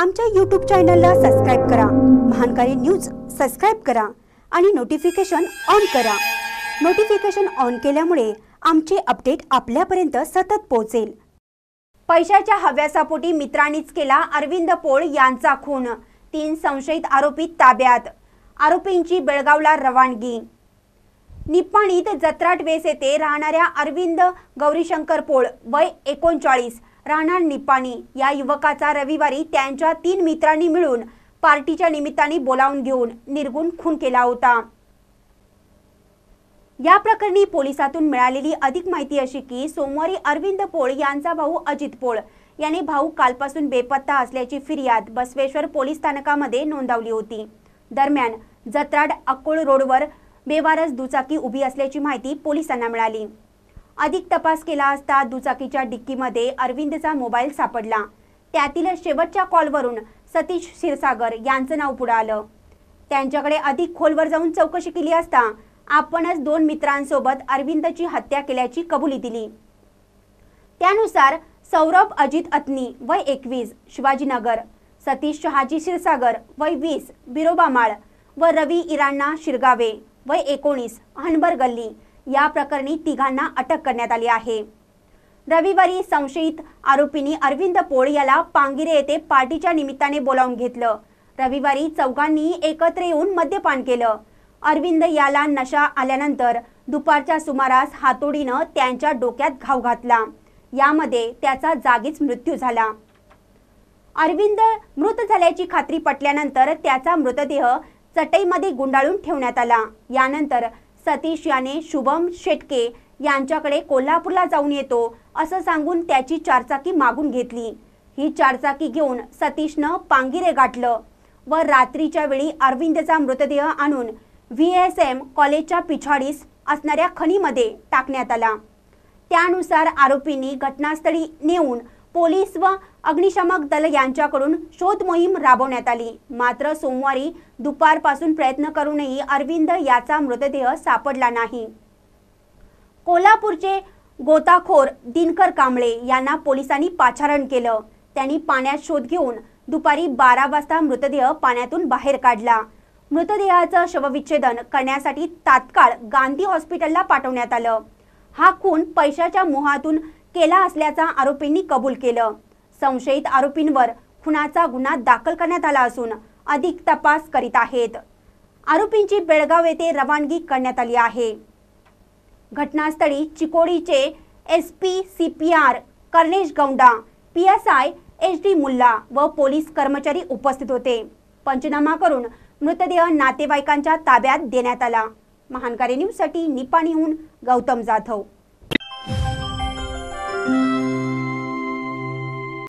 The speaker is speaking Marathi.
आमच्या यूट्यूब चॅनलला सबस्क्राईब करा. महानकारी न्यूज सबस्क्राईब करा आणि नोटिफिकेशन ऑन करा. नोटिफिकेशन ऑन केल्यामुळे आमचे अपडेट आपल्यापर्यंत सतत पोहोचेल. पैशाच्या हव्यासापोटी मित्रांनीच केला अरविंद पोळ यांचा खून. तीन संशयित आरोपी ताब्यात. आरोपींची बेळगावला रवानगी. निप्पाणीत जत्राट वेस येथे राहणाऱ्या अरविंद गौरीशंकर पोळ वय एकोणचाळीस. राहणार निपाणी या युवकाचा रविवारी त्यांच्या तीन मित्रांनी मिळून पार्टीच्या निमित्ताने बोलावून घेऊन निर्गुण खून केला होता. या प्रकरणी पोलिसातून मिळालेली अधिक माहिती अशी की सोमवारी अरविंद पोळ यांचा भाऊ अजित पोळ याने भाऊ कालपासून बेपत्ता असल्याची फिर्याद बसवेश्वर पोलीस स्थानकामध्ये नोंदवली होती. दरम्यान जत्राड अक्कोळ रोडवर बेवारस दुचाकी उभी असल्याची माहिती पोलिसांना मिळाली. अधिक तपास केला असता दुचाकीच्या डिक्कीमध्ये अरविंदचा मोबाईल सापडला. त्यातील शेवटच्या कॉलवरून सतीश क्षीरसागर यांचं नाव पुढं आलं. त्यांच्याकडे अधिक खोलवर जाऊन चौकशी केली असता आपणच दोन मित्रांसोबत अरविंदची हत्या केल्याची कबुली दिली. त्यानुसार सौरभ अजित अत्नी वय एकवीस शिवाजीनगर सतीश शहाजी क्षीरसागर वय वीस बिरोबामाळ व रवी इराण्णा शिरगावे वय एकोणीस हनबर गल्ली या प्रकरणी तिघांना अटक करण्यात आली आहे. रविवारी संशयित आरोपींनी अरविंद पोळ याला पांगिरे येथे पार्टीच्या निमित्ताने बोलावून घेतलं. रविवारी चौघांनी एकत्र येऊन मद्यपान केलं. अरविंद याला नशा आल्यानंतर दुपारच्या सुमारास हातोडीनं त्यांच्या डोक्यात घाव घातला. यामध्ये त्याचा जागीच मृत्यू झाला. अरविंद मृत झाल्याची खात्री पटल्यानंतर त्याचा मृतदेह चटईमध्ये गुंडाळून ठेवण्यात आला. यानंतर सतीश याने शुभम शेटके यांच्याकडे कोल्हापूरला जाऊन येतो असं सांगून त्याची चारचाकी मागून घेतली. ही चारचाकी घेऊन सतीशनं पांगिरे गाठलं व रात्रीच्या वेळी अरविंदचा मृतदेह आणून व्ही एस एम कॉलेजच्या पिछाडीस असणाऱ्या खणीमध्ये टाकण्यात आला. त्यानुसार आरोपींनी घटनास्थळी नेऊन पोलीस व अग्निशमक दल यांच्याकडून शोध मोहीम राबवण्यात आली. मात्र सोमवारी दुपारपासून प्रयत्न करूनही अरविंद याचा मृतदेह सापडला नाही. कोल्हापूरचे गोताखोर दिनकर कांबळे यांना पोलिसांनी पाचारण केलं. त्यांनी पाण्यात शोध घेऊन दुपारी बारा वाजता मृतदेह पाण्यातून बाहेर काढला. मृतदेहाचं शवविच्छेदन करण्यासाठी तात्काळ गांधी हॉस्पिटलला पाठवण्यात आलं. हा खून पैशाच्या मोहातून केला असल्याचा आरोपींनी कबूल केलं. संशयित आरोपींवर खुनाचा गुन्हा दाखल करण्यात आला असून अधिक तपास करीत आहेत. आरोपींची बेळगाव येथे रवानगी करण्यात आली आहे. घटनास्थळी चिकोडीचे S P C P R Karnesh Gounda P S I H D Mulla व पोलीस कर्मचारी उपस्थित होते. पंचनामा करून मृतदेह नातेवाईकांच्या ताब्यात देण्यात आला. महानकारी न्यूजसाठी निपाणीहून गौतम जाधव.